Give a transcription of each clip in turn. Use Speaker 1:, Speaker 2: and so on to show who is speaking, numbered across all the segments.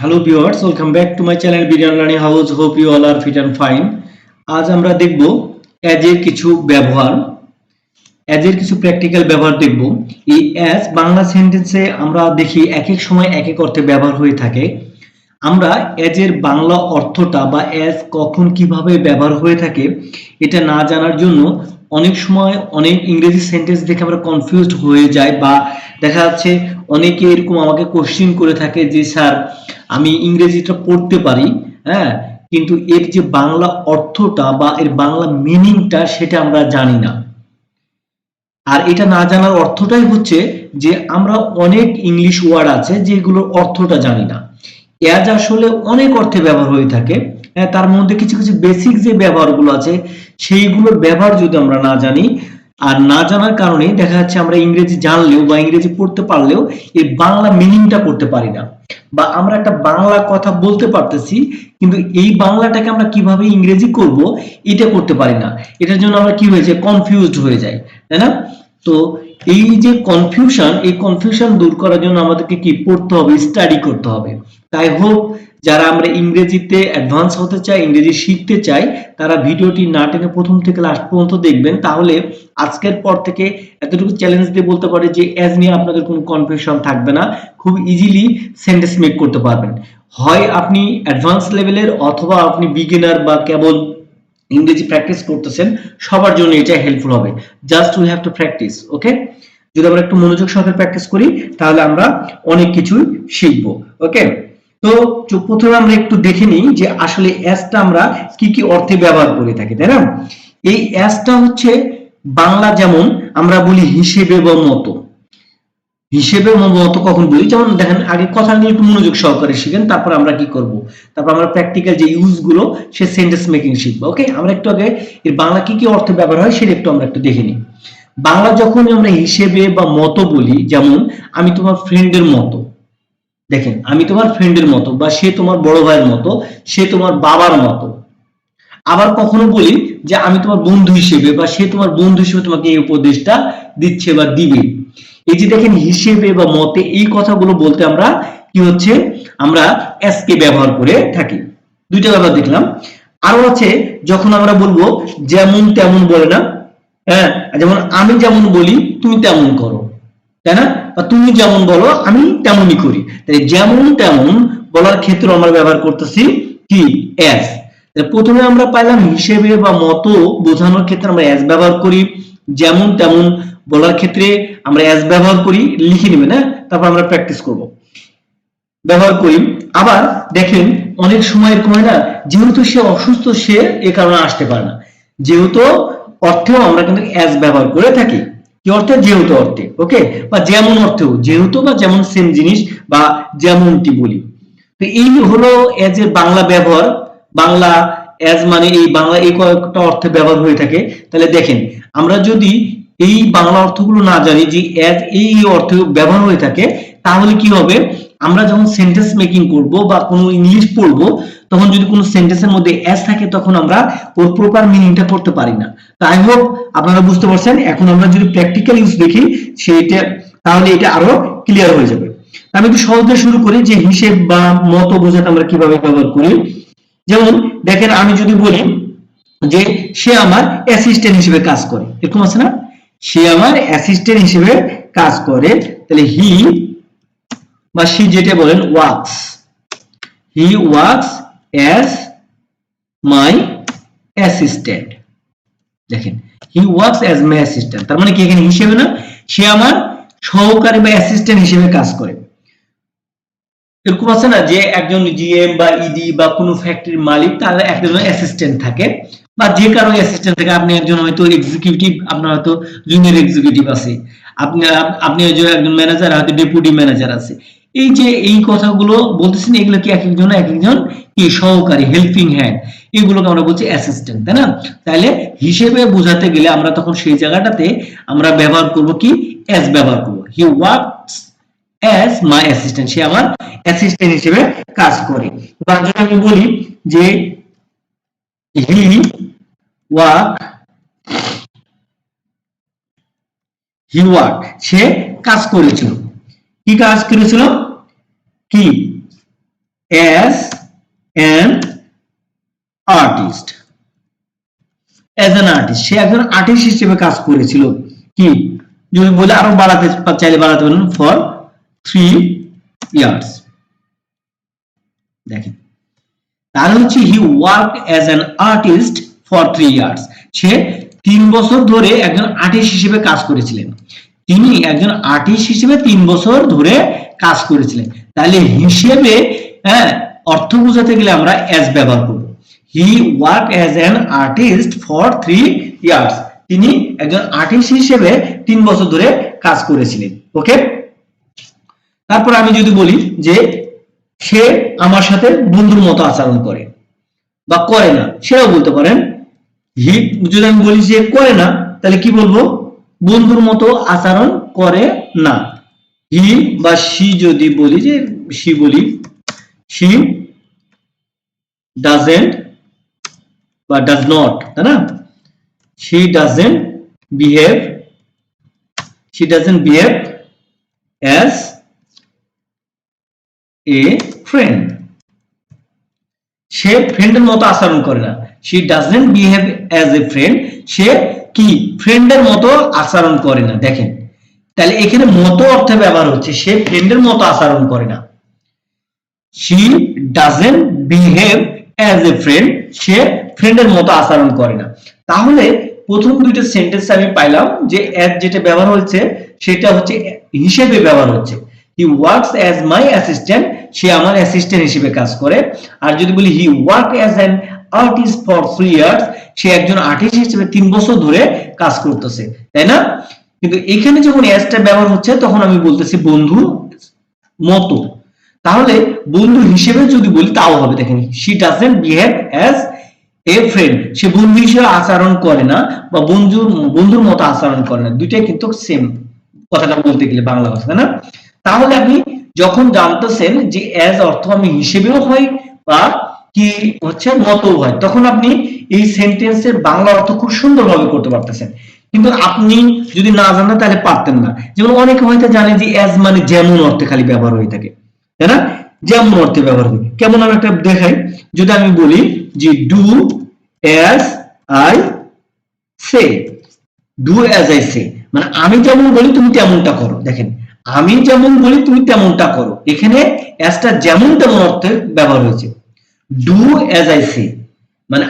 Speaker 1: Hello viewers welcome back to my channel বিরিয়ান learning house hope you all are fit and fine আজ আমরা দেখব অ্যাজের কিছু ব্যবহার অ্যাজের কিছু প্র্যাকটিক্যাল ব্যবহার দেখব। এই অ্যাজ বাংলা সেন্টেন্সে আমরা দেখি এক এক সময় এক এক অর্থে ব্যবহার হয়ে থাকে। আমরা অ্যাজের বাংলা অর্থটা বা অ্যাজ কখন কীভাবে ব্যবহার হয়ে থাকে, এটা না জানার জন্য অনেক সময় অনেক ইংরেজি সেন্টেন্স দেখে আমরা কনফিউজড হয়ে যাই বা দেখা যাচ্ছে অনেকে এরকম আমাকে কোশ্চিন করে থাকে যে, স্যার আমি ইংরেজিটা পড়তে পারি হ্যাঁ? কিন্তু এর যে বাংলা অর্থটা বা এর বাংলা মিনিংটা সেটা আমরা জানি না। আর এটা না জানার অর্থটাই হচ্ছে যে আমরা অনেক ইংলিশ ওয়ার্ড আছে যেগুলোর অর্থটা জানি না। অ্যাজ আসলে অনেক অর্থে ব্যবহার হয়ে থাকে হ্যাঁ, তার মধ্যে কিছু কিছু বেসিক যে ব্যবহারগুলো আছে সেইগুলোর ব্যবহার যদি আমরা না জানি আর না জানার কারণে দেখা যাচ্ছে আমরা ইংরেজি জানলেও বা ইংরেজি পড়তে পারলেও এর বাংলা মিনিংটা করতে পারি না। বা আমরা একটা বাংলা কথা বলতে পারতেছি, কিন্তু এই বাংলাটাকে আমরা কীভাবে ইংরেজি করব, এটা করতে পারি না। এটার জন্য আমরা কি হয়েছে কনফিউজড হয়ে যাই তাই না? তো এই যে কনফিউশন এই কনফিউশন দূর করার জন্য আমাদেরকে কি পড়তে হবে? স্টাডি করতে হবে। তাই হোক, যারা আমরা ইংরেজিতে অ্যাডভান্স হতে চাই, ইংরেজি শিখতে চাই, তারা ভিডিওটি না টেনে প্রথম থেকে লাস্ট পর্যন্ত দেখবেন। তাহলে আজকের পর থেকে এতটুকু চ্যালেঞ্জ দিয়ে বলতে পারে যে অ্যাজ নিয়ে আপনাদের কোনো কনফিউশন থাকবে না। খুব ইজিলি সেন্টেন্স মেক করতে পারবেন। হয় আপনি অ্যাডভান্স লেভেলের অথবা আপনি বিগিনার বা কেবল ইংরেজি প্র্যাকটিস করতেছেন, সবার জন্য এটা হেল্পফুল হবে। Just we have to practice okay যদি আমরা একটু মনোযোগ সহকারে প্র্যাকটিস করি, তাহলে আমরা অনেক কিছুই শিখব ওকে তো প্রথমে আমরা একটু দেখে নিই যে আসলে অ্যাসটা আমরা কি কি অর্থে ব্যবহার করে থাকি, তাই না? এই অ্যাসটা হচ্ছে বাংলা যেমন আমরা বলি হিসেবে বা মতো। হিসেবে মত কখন বলি? যেমন দেখেন, আগে কথা নিয়ে একটু মনোযোগ সহকারে শিখেন, তারপর আমরা কি করব? তারপর আমরা প্র্যাকটিক্যাল যে ইউজগুলো, সে সেন্টেন্স মেকিং শিখব ওকে আমরা একটু আগে এর বাংলা কি কি অর্থে ব্যবহার হয়, সেটা একটু আমরা একটু দেখে নিই। বাংলা যখন আমরা হিসেবে বা মতো বলি, যেমন আমি তোমার ফ্রেন্ডের মতো দেখেন, আমি তোমার ফ্রেন্ডের মতো বা সে তোমার বড় ভাইয়ের মতো, সে তোমার বাবার মতো। আবার কখনো বলি যে আমি তোমার বন্ধু হিসেবে বা সে তোমার বন্ধু হিসেবে তোমাকে এই উপদেশটা দিচ্ছে বা দিবে। এই যে দেখেন, হিসেবে বা মতে এই কথাগুলো বলতে আমরা কি হচ্ছে? আমরা এস কে ব্যবহার করে থাকি। দুইটা ব্যবহার দেখলাম। আরও আছে যখন আমরা বলব, যেমন তেমন বলে না হ্যাঁ যেমন আমি যেমন বলি, তুমি তেমন করো। তাই না? বা তুমি যেমন বলো, আমি তেমনই করি। তাই যেমন তেমন বলার ক্ষেত্রে আমরা ব্যবহার করতেছি কি? অ্যাজ প্রথমে আমরা পাইলাম হিসেবে বা মতো বোঝানোর ক্ষেত্রে আমরা অ্যাজ ব্যবহার করি। যেমন তেমন বলার ক্ষেত্রে আমরা অ্যাজ ব্যবহার করি, লিখে নেবেন না? তারপর আমরা প্র্যাকটিস করব। ব্যবহার করি। আবার দেখেন, অনেক সময় এরকম হয় না, যেহেতু সে অসুস্থ, সে এ কারণে আসতে পারে না। যেহেতু অর্থেও আমরা কিন্তু অ্যাজ ব্যবহার করে থাকি। কি অর্থে? যেহেতু অর্থে, ওকে? বা যেমন অর্থেও যেহেতু বা যেমন সেম জিনিস বা যেমনটি বলি। তো এই হলো এজ এর বাংলা ব্যবহার। বাংলা অ্যাজ মানে এই বাংলা, এই কয়েকটা অর্থে ব্যবহার হয়ে থাকে। তাহলে দেখেন, আমরা যদি এই বাংলা অর্থগুলো না জানি, যে এজ এই এই অর্থে ব্যবহার হয়ে থাকে, তাহলে কি হবে? আমরা যখন সেন্টেন্স মেকিং করব বা কোনো ইংলিশ পড়ব, তখন যদি কোনো সেন্টেন্সের মধ্যে অ্যাজ থাকে, তখন আমরা ওর প্রপার মিনিংটা করতে পারি না। তাই হোক আপনারা বুঝতে পারছেন, এখন আমরা যদি প্র্যাকটিক্যাল ইউজ দেখি, সেইটা, তাহলে এটা আরও ক্লিয়ার হয়ে যাবে। আমি একটু সহজে শুরু করি যে হিসেব বা মত বোঝাতে আমরা কীভাবে ব্যবহার করি। যেমন, দেখেন আমি যদি বলি যে সে আমার অ্যাসিস্ট্যান্ট হিসেবে কাজ করে। এরকম আছে না? সে আমার অ্যাসিস্ট্যান্ট হিসেবে কাজ করে। তাহলে হি বা সি যেটা বলেন works he works as my assistant দেখেন he works as my assistant তার মানে কি এখানে হিসেবে না? সে আমার সহকারী বা অ্যাসিস্ট্যান্ট হিসেবে কাজ করে। এরকম আছে না যে একজন জিএম বা ইডি বা কোনো ফ্যাক্টরির মালিক, তার একজন অ্যাসিস্ট্যান্ট থাকে বা যে কারও অ্যাসিস্ট্যান্ট থাকে। আপনি একজন হয়তো এক্সিকিউটিভ আপনার হয়তো জুনিয়র এক্সিকিউটিভ আছে। আপনি আপনি একজন ম্যানেজার হয়তো ডেপুটি ম্যানেজার আছে। এই যে এই কথাগুলো বলতেছেন এগুলো কি এক একজন এক একজন কি সহকারী হেল্পিং হ্যান্ড এগুলোকে আমরা বলছি অ্যাসিস্ট্যান্ট তাই না? তাহলে হিসেবে বোঝাতে গেলে আমরা তখন সেই জায়গাটাতে আমরা ব্যবহার করব কি? অ্যাজ ব্যবহার করব। He works as my assistant সে আমার অ্যাসিস্ট্যান্ট হিসেবে কাজ করে। তার জন্য আমি বলি যে হি ওয়ার্ক হি ওয়ার্ক সে কাজ করেছিল। কি কাজ করেছিল? কি? As an artist as an artist সে একজন আর্টিস্ট হিসেবে কাজ করেছিল। কি? যদি বলে আরও বাড়াতে, চাইলে বাড়াতে পারেন ফর থ্রি ইয়ার্স দেখেন। তাহলে হচ্ছে he work as an artist for three years সে তিন বছর ধরে একজন আর্টিস্ট হিসেবে কাজ করেছিলেন। তিনি একজন আর্টিস্ট হিসেবে তিন বছর ধরে কাজ করেছিলেন। তাহলে হিসেবে হ্যাঁ অর্থ বোঝাতে গেলে আমরা অ্যাজ ব্যবহার করব। He work as an artist for three years তিনি একজন আর্টিস্ট হিসেবে তিন বছর ধরে কাজ করেছিলেন। ওকে তারপর আমি যদি বলি যে, সে আমার সাথে বন্ধুর মতো আচরণ করে বা করে না। সেটাও বলতে পারেন। হি যদি আমি বলি যে করে না, তাহলে কি বলব? বন্ধুর মতো আচরণ করে না। হি বা সি যদি বলি যে সি বলি সি ডাজেন্ট বা ডাজ নট তাই না? She doesn't behave she doesn't behave as a friend সে ফ্রেন্ডের মতো আচরণ করে না। She doesn't behave as a friend সে কি? ফ্রেন্ডের মতো আচরণ করে না, দেখেন। তাহলে এখানে মতো অর্থে ব্যবহার হচ্ছে, সে ফ্রেন্ডের মতো আচরণ করে না। She doesn't behave as a friend সে ফ্রেন্ডের মতো আচরণ করে না। তাহলে প্রথম দুইটা সেন্টেন্স আমি পাইলাম যে অ্যাজ যেটা ব্যবহার হচ্ছে, সেটা হচ্ছে হিসেবে ব্যবহার হচ্ছে। He works as my assistant সে আমার অ্যাসিস্ট্যান্ট হিসেবে কাজ করে। আর যদি বলি he work as an artist for three years সে একজন আর্টিস্ট হিসেবে তিন বছর ধরে কাজ করতেছে, তাই না? কিন্তু এখানে যখন অ্যাজটা ব্যবহার হচ্ছে, তখন আমি বলতেছি বন্ধু মতো। তাহলে বন্ধু হিসেবে যদি বলি, তাও হবে। দেখেন she doesn't behave as a friend সে বন্ধু হিসেবে আচরণ করে না, বা বন্ধুর বন্ধুর মতো আচরণ করে না। দুইটাই কিন্তু সেম কথাটা বলতে গেলে বাংলা ভাষা না? তাহলে আপনি যখন জানতেছেন যে অ্যাজ অর্থ আমি হিসেবেও হয় বা কি হচ্ছে? মতো হয়। তখন আপনি এই সেন্টেন্সের বাংলা অর্থ খুব সুন্দরভাবে করতে পারতেছেন। কিন্তু আপনি যদি না জানেন, তাহলে পারতেন না। যেমন অনেকে হয়তো জানে যে অ্যাজ মানে যেমন অর্থে খালি ব্যবহার হয়ে থাকে। তাই না? যেমন অর্থে ব্যবহার হয় কেমন আমি একটা দেখাই। যদি আমি বলি যে do as I say do as I say মানে আমি যেমন বলি, তুমি তেমনটা করো। দেখেন, আমি যেমন বলি, তুমি তেমনটা করো। এখানে অ্যাজটা যেমন তেমন অর্থে ব্যবহার হয়েছে। ডু অ্যাজ আই সে মানে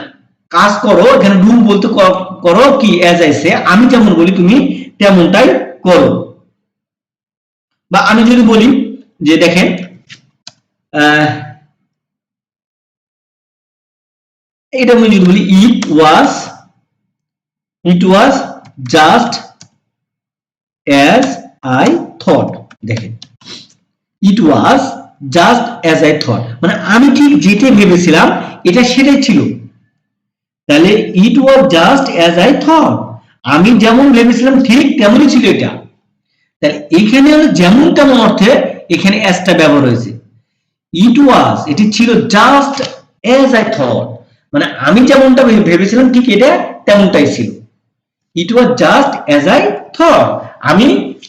Speaker 1: কাজ করো, এখানে ডু বলতে করো কি অ্যাজ আই সে আমি যেমন বলি, তুমি তেমনটাই করো। বা আমি যদি বলি যে দেখেন এটা আমি যদি বলি it was it was just as I thought দেখেন it was just as I thought মানে আমি ঠিক যেটা ভেবেছিলাম, এটা সেটাই ছিল। তাহলে it was just as I thought আমি যেমন ভেবেছিলাম, ঠিক তেমনই ছিল এটা। তাহলে এখানে যেমন তেমন অর্থে, এখানে অ্যাজটা ব্যবহার হয়েছে। ইট ওয়াজ এটি ছিল জাস্ট অ্যাজ আই থট মানে আমি যেমনটা ভেবেছিলাম, ঠিক এটা তেমনটাই ছিল। It was just as I thought আমি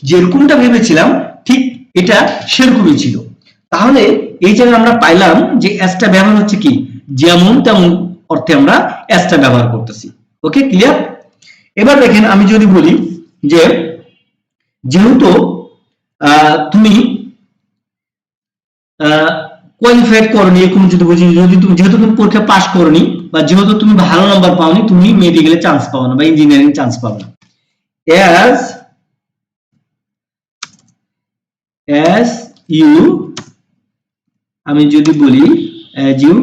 Speaker 1: যেরকমটা ভেবেছিলাম, ঠিক এটা সেরকমই ছিল। তাহলে এই জায়গায় আমরা পাইলাম যে অ্যাসটা ব্যবহার হচ্ছে কি? যেমন তেমন অর্থে আমরা অ্যাসটা ব্যবহার করতেছি। ওকে ক্লিয়ার এবার দেখেন আমি যদি বলি যে যেহেতু তুমি কোয়ালিফাইড করনি, এরকম যদি বুঝি যদি তুমি, যেহেতু তুমি পরীক্ষা পাশ করনি বা যেহেতু তুমি ভালো নাম্বার পাওনি, তুমি মেডিকেলে চান্স পাও না বা ইঞ্জিনিয়ারিং চান্স পাবে না। অ্যাজ অ্যাজ ইউ আমি যদি বলি অ্যাজ ইউ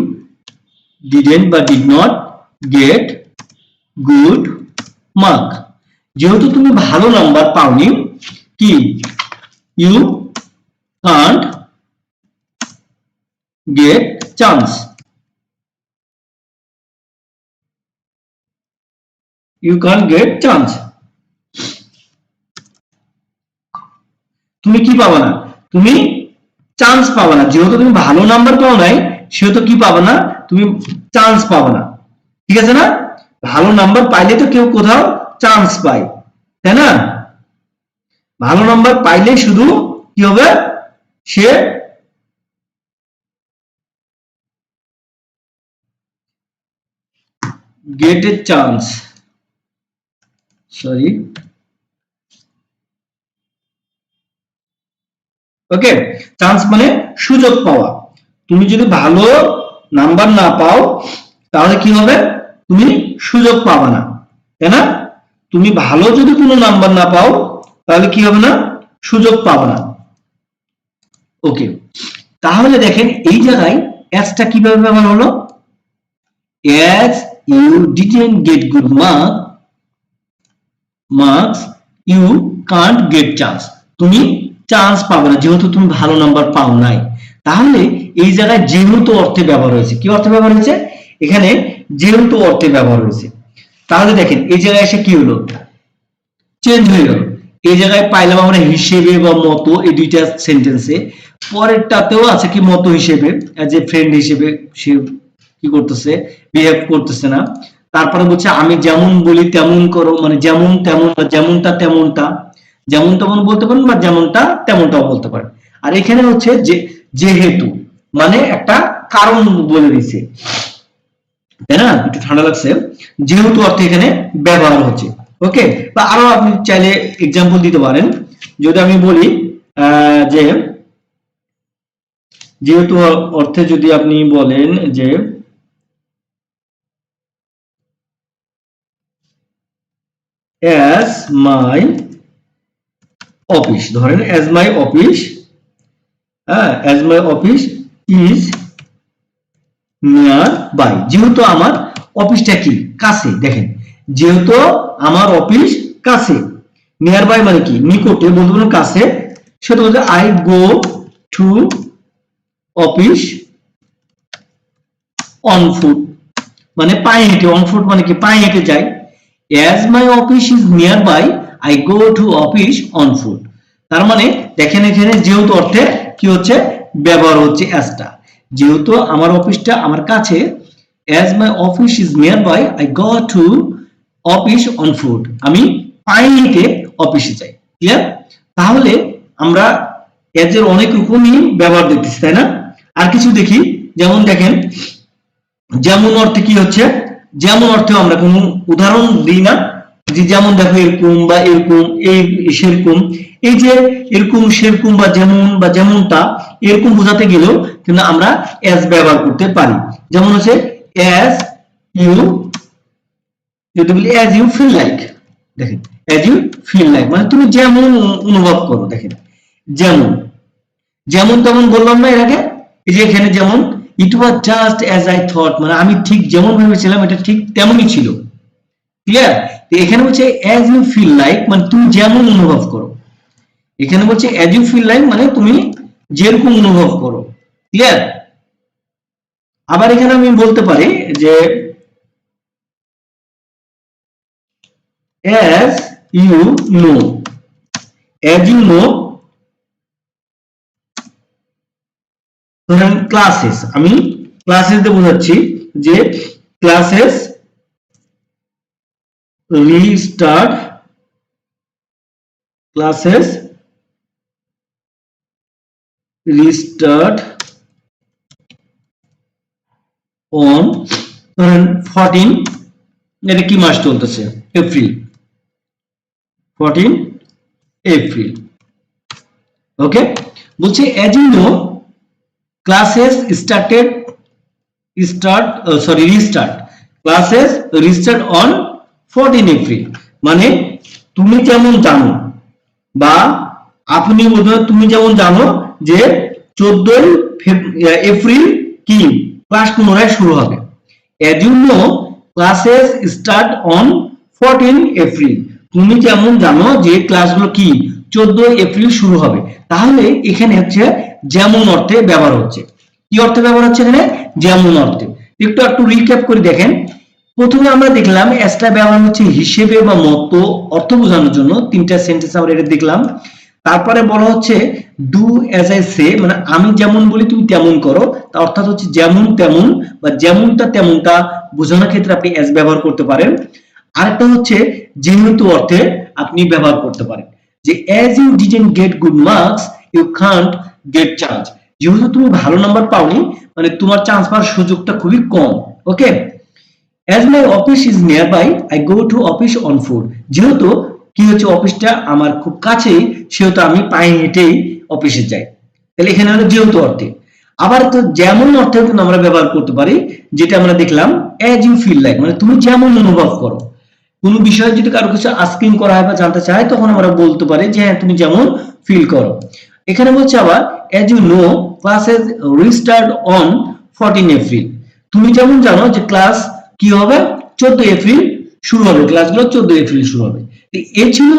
Speaker 1: ডিডেন্ট বা did not get good mark যেহেতু তুমি ভালো নাম্বার পাওনি, কি? You can't get chance. you can't get chance. তুমি কি পাবা না? তুমি চান্স পাবে না যেহেতু তুমি ভালো নাম্বার পাও নাই, সেহেতু কি পাবে না তুমি চান্স পাবে না ঠিক আছে না? ভালো নাম্বার পাইলে তো কেউ কোথাও চান্স পায়। তাই না? ভালো নাম্বার পাইলে শুধু কি হবে? সে get a chance sorry okay? Chance মানে সুযোগ পাওয়া। তুমি যদি ভালো নাম্বার না পাও, তাহলে কি হবে? তুমি সুযোগ পাবে না। তাই না? তুমি ভালো যদি কোনো নাম্বার না পাও, তাহলে কি হবে না? সুযোগ পাবে না। ওকে? তাহলে দেখেন এই জায়গায় অ্যাজটা কীভাবে ব্যবহার হলো? as you didn't get good mark, marks you can't get chance তুমি চান্স পাবে না, যেহেতু তুমি ভালো নাম্বার পাও নাই। তাহলে এই জায়গায় যেহেতু অর্থে ব্যবহার হয়েছে কি অর্থে ব্যবহার হয়েছে এখানে যেহেতু অর্থে ব্যবহার হয়েছে তাহলে দেখেন, এই জায়গায় এসে কি হলো? চেঞ্জ হয়ে গেল। এই জায়গায় পাইলাম আমরা হিসেবে বা মতো, এই দুইটা সেন্টেন্সে পরেরটাতেও আছে কি মতো হিসেবে? অ্যাজ এ ফ্রেন্ড হিসেবে সে কি করতেছে? বিহেভ করতেছে না। তারপরে বলছে, আমি যেমন বলি তেমন করো মানে যেমন তেমন যেমনটা তেমনটা। যেমন তেমন বলতে পারেন বা যেমনটা তেমনটাও বলতে পারেন। আর এখানে হচ্ছে যে, যেহেতু মানে একটা কারণ বলে দিছে তাই না? একটু ঠান্ডা লাগছে। যেহেতু অর্থে এখানে ব্যবহার হচ্ছে। ওকে? বা আরও আপনি চাইলে এক্সাম্পল দিতে পারেন। যদি আমি বলি যে, যেহেতু অর্থে যদি আপনি বলেন যে, as my office ধরেন, as মাই অফিস হ্যাঁ as my office is near by যেহেতু আমার অফিসটা কি? কাছে। দেখেন, যেহেতু আমার অফিস কাছে। নিয়ার বাই মানে কি? নিকটে বলতে পারেন কাছে। সেটা বলতে I go to office on foot মানে পায়ে হেঁটে অন ফুট মানে কি? পায়ে হেঁটে যাই। As my office is near by I go to office on foot তার মানে দেখেন এখানে যেহেতু অর্থে কি হচ্ছে? ব্যবহার হচ্ছে অ্যাজটা যেহেতু আমার অফিসটা আমার কাছে as my office is near by I go to office on foot আমি হেঁটে অফিসে যাই। ক্লিয়ার তাহলে আমরা এজ এর অনেক রকমই ব্যবহার দেখতেছি, তাই না? আর কিছু দেখি। যেমন দেখেন, যেমন অর্থে কি হচ্ছে? যেমন অর্থে আমরা কোনো উদাহরণ দিই না। যেমন দেখো এরকম বা এরকম, এই সেরকম, এই যে এরকম, সেরকম বা যেমন বা যেমনটা এরকম বোঝাতে গেলেও কিন্তু আমরা অ্যাজ ব্যবহার করতে পারি। যেমন হচ্ছে অ্যাজ ইউ যদি বলি অ্যাজ ইউ ফিল লাইক দেখেন অ্যাজ ইউ ফিল লাইক মানে তুমি যেমন অনুভব করো, দেখেন, যেমন যেমন তেমন বললাম না এর আগে? এই যে এখানে যেমন it was just as I thought মানে আমি ঠিক যেমন ভেবেছিলাম, এটা ঠিক তেমনই ছিল। ক্লিয়ার তো এখানে বলছে অ্যাজ ইউ ফিল লাইক মানে তুমি যেমন অনুভব করো। এখানে বলছে অ্যাজ ইউ ফিল লাইক মানে তুমি যেরকম অনুভব করো। ক্লিয়ার আবার এখানে আমি বলতে পারি যে, as you know, as you know, ধরেন ক্লাসেস আমি ক্লাসেস দিয়ে বোঝাচ্ছি যে classes restart classes restart on ধরেন ফোরটিন এটা কি মাস চলতেছে? এপ্রিল। Fourteen April. ওকে বলছে as you know classes started start uh, sorry restart classes restart 14 April মানে তুমি যেমন জানো বা আপনি তুমি যেমন জানো যে চোদ্দই এপ্রিল কি? ক্লাস পুনরায় শুরু হবে। know classes start on 14 April তুমি যেমন জানো যে ক্লাসগুলো কি? চোদ্দ এপ্রিল শুরু হবে। তাহলে এখানে হচ্ছে যেমন অর্থে ব্যবহার হচ্ছে। কি অর্থে ব্যবহার হচ্ছে এখানে? যেমন অর্থে। একটু একটু রিক্যাপ করে দেখেন। প্রথমে আমরা দেখলাম এসটা ব্যবহার হচ্ছে হিসেবে বা মতো অর্থ বোঝানোর জন্য। তিনটা সেন্টেন্স আমরা এটা দেখলাম। তারপরে বলা হচ্ছে ডু অ্যাজ আই সে মানে আমি যেমন বলি, তুমি তেমন করো। তা অর্থাৎ হচ্ছে যেমন তেমন বা যেমনটা তেমনটা বোঝানোর ক্ষেত্রে আপনি অ্যাজ ব্যবহার করতে পারেন। আরেকটা হচ্ছে, যেহেতু অর্থে আপনি ব্যবহার করতে পারেন। যে as you didn't get good marks you can't get chance যেহেতু তুমি ভালো নাম্বার পাওনি মানে তোমার চান্স পাওয়ার সুযোগটা খুবই কম okay as my office is near by I go to office on foot যেহেতু কি হচ্ছে অফিসটা আমার খুব কাছেই সেহেতু আমি পায়ে হেঁটেই অফিসে যাই। তাহলে এখানে হলো যেহেতু অর্থে আবার তো যেমন অর্থে কিন্তু আমরা ব্যবহার করতে পারি, যেটা আমরা দেখলাম অ্যাজ ইউ ফিল লাইক মানে তুমি যেমন অনুভব করো। কোনো বিষয়ে যদি কারও কিছু আস্কিং করা হয় বা জানতে চায়, তখন আমরা বলতে পারি যে হ্যাঁ তুমি যেমন ফিল করো। এখানে বলছে আবার as you know classes restart on fourteen April তুমি যেমন জানো যে ক্লাস কি হবে? চোদ্দ এপ্রিল শুরু হবে। ক্লাসগুলো চোদ্দ এপ্রিল শুরু হবে। এ ছিল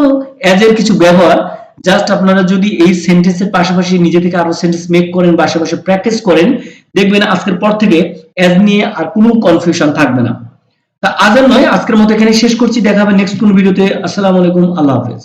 Speaker 1: অ্যাজ এর কিছু ব্যবহার। জাস্ট আপনারা যদি এই সেন্টেন্সের পাশাপাশি নিজে থেকে আরও সেন্টেন্স মেক করেন বা আশেপাশে প্র্যাকটিস করেন, দেখবেন আজকের পর থেকে অ্যাজ নিয়ে আর কোনো কনফিউশন থাকবে না। তা আজ নয়, আজকের মতো এখানে শেষ করছি। দেখা হবে নেক্সট কোন ভিডিওতে আসসালামু আলাইকুম। আল্লাহ হাফেজ।